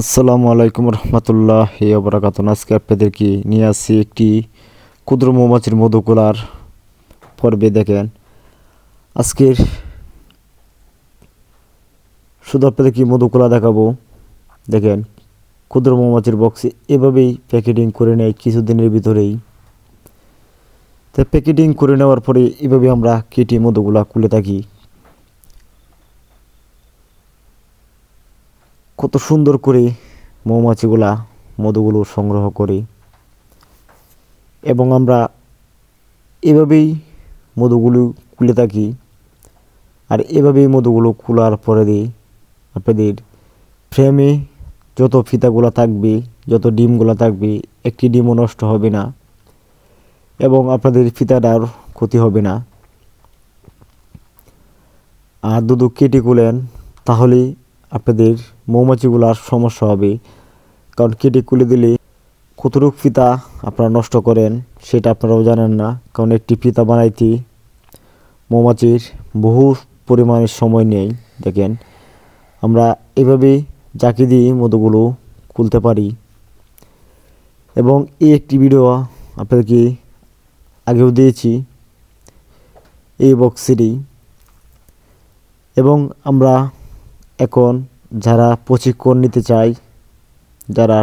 আসসালামু আলাইকুম রহমতুল্লাহ বরাকাত আজকে আপনাদেরকে নিয়ে আসছি একটি ক্ষুদ্র মৌমাছির মধুকুলার পর্বে দেখেন। আজকের শুধু আপনাদেরকে মধুকুলা দেখাবো। দেখেন, ক্ষুদ্র মৌমাছির বক্সে এভাবেই প্যাকেটিং করে নেয় কিছুদিনের ভিতরেই। তো প্যাকেটিং করে নেওয়ার পরে এভাবে আমরা কেটে মধুগুলা খুলে থাকি। কত সুন্দর করে মৌমাছিগুলা, মধুগুলো সংগ্রহ করি। এবং আমরা এভাবেই মধুগুলো খুলে থাকি। আর এভাবেই মধুগুলো খোলার পরে দিই। আপনাদের ফ্রেমে যত ফিতাগুলো থাকবে, যত ডিমগুলো থাকবে, একটি ডিমও নষ্ট হবে না। এবং আপনাদের ফিতাটার ক্ষতি হবে না। আর দুধু কেটে কুলেন, তাহলে আপনাদের মৌমাছিগুলার সমস্যা হবে। কারণ কেটে কুলে দিলে কতটুক ফিতা আপনারা নষ্ট করেন, সেটা আপনারাও জানেন না। কারণ একটি ফিতা বানাইতে মৌমাছির বহু পরিমাণের সময় নেই, দেখেন। আমরা এভাবে জাকি দিয়ে মধুগুলো খুলতে পারি। এবং এই একটি ভিডিও আপনাদেরকে আগেও দিয়েছি, এই বক্সেরই এবং আমরা এখন যারা প্রশিক্ষণ নিতে চাই যারা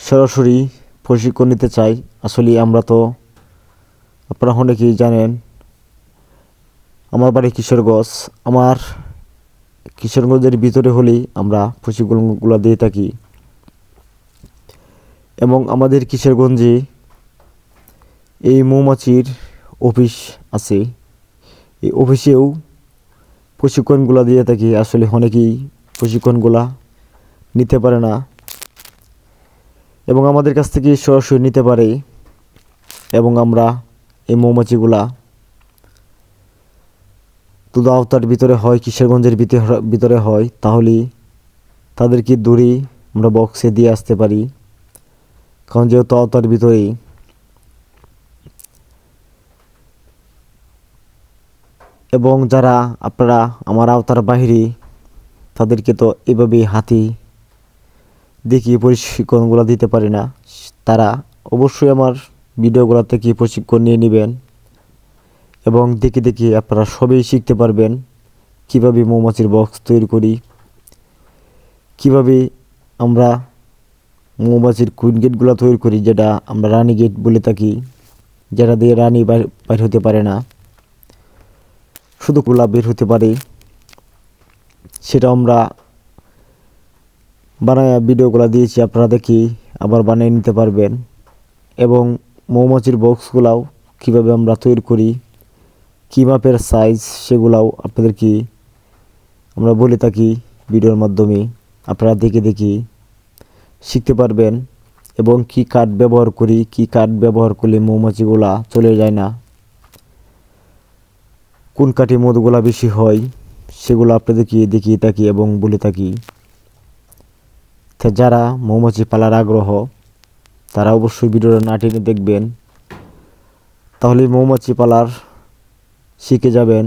সরাসরি প্রশিক্ষণ নিতে চাই আসলে আমরা তো আপনারা অনেকেই জানেন, আমার বাড়ি কিশোরগঞ্জ, আমার কিশোরগঞ্জের ভিতরে হলেই আমরা প্রশিক্ষণগুলো দিয়ে থাকি। এবং আমাদের কিশোরগঞ্জে এই মৌমাছির অফিস আছে। এই অফিসেও প্রশিক্ষণগুলো দিয়ে থাকি, আসলে অনেকেই প্রশিক্ষণগুলা নিতে পারে না। এবং আমাদের কাছ থেকে সরাসরি নিতে পারে এবং আমরা এই মৌমাছিগুলা দুধ আওতার ভিতরে হয়, কিশোরগঞ্জের ভিতরে- ভিতরে হয়, তাহলে তাদেরকে দূরে আমরা বক্সে দিয়ে আসতে পারি। কারণ যেহেতু আওতার ভিতরেই এবং যারা আপনারা আমার আওতার বাইরে তাদেরকে তো এভাবে হাতি দেখিয়ে প্রশিক্ষণগুলো দিতে পারি না। তারা অবশ্যই আমার ভিডিওগুলো থেকে প্রশিক্ষণ নিয়ে নেবেন এবং দেখে দেখে আপনারা সবই শিখতে পারবেন কীভাবে মৌমাছির বক্স তৈরি করি, কীভাবে আমরা মৌমাছির কুইন গেটগুলো তৈরি করি, যেটা আমরা রানী গেট বলে থাকি, যেটা দিয়ে রানী বাইর হতে পারে না। শুধু গোলাপ বের হতে পারে। সেটা আমরা বানায় ভিডিওগুলো দিয়েছি, আপনারা দেখি আবার বানিয়ে নিতে পারবেন। এবং মৌমাছির বক্সগুলাও কীভাবে আমরা তৈরি করি, কী মাপের সাইজ সেগুলাও আপনাদেরকে আমরা বলে থাকি ভিডিওর মাধ্যমে। আপনারা দেখে দেখি শিখতে পারবেন। এবং কি কাঠ ব্যবহার করি, কি কাঠ ব্যবহার করলে মৌমাছিগুলা চলে যায় না। কোন কাঠে মধুগুলা বেশি হয়, সেগুলো আপনাদেরকে দেখিয়ে থাকি এবং বলে থাকি। যারা মৌমাছি পালার আগ্রহ, তারা অবশ্যই ভিডিওটা না টেনে দেখবেন। তাহলে মৌমাছি পালার শিখে যাবেন।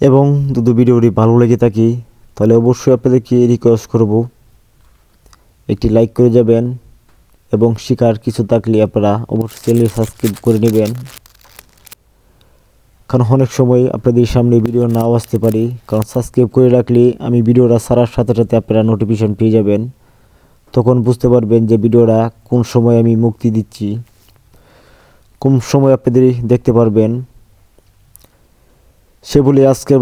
এবং যদি ভিডিওটি ভালো লেগে থাকি, তাহলে অবশ্যই আপনাদেরকে রিকোয়েস্ট করব। একটি লাইক করে যাবেন। এবং শিকার কিছু থাকলে আপনারা অবশ্যই চ্যানেল সাবস্ক্রাইব করে নেবেন। কারণ অনেক সময় আপনাদের সামনে ভিডিও নাও আসতে পারি। কারণ সাবস্ক্রাইব করে রাখলে আমি ভিডিওটা সারার সাথে সাথে আপনারা নোটিফিকেশন পেয়ে যাবেন। তখন বুঝতে পারবেন যে ভিডিওটা কোন সময় আমি মুক্তি দিচ্ছি। কোন সময় আপনাদের দেখতে পারবেন। সে বলে আজকের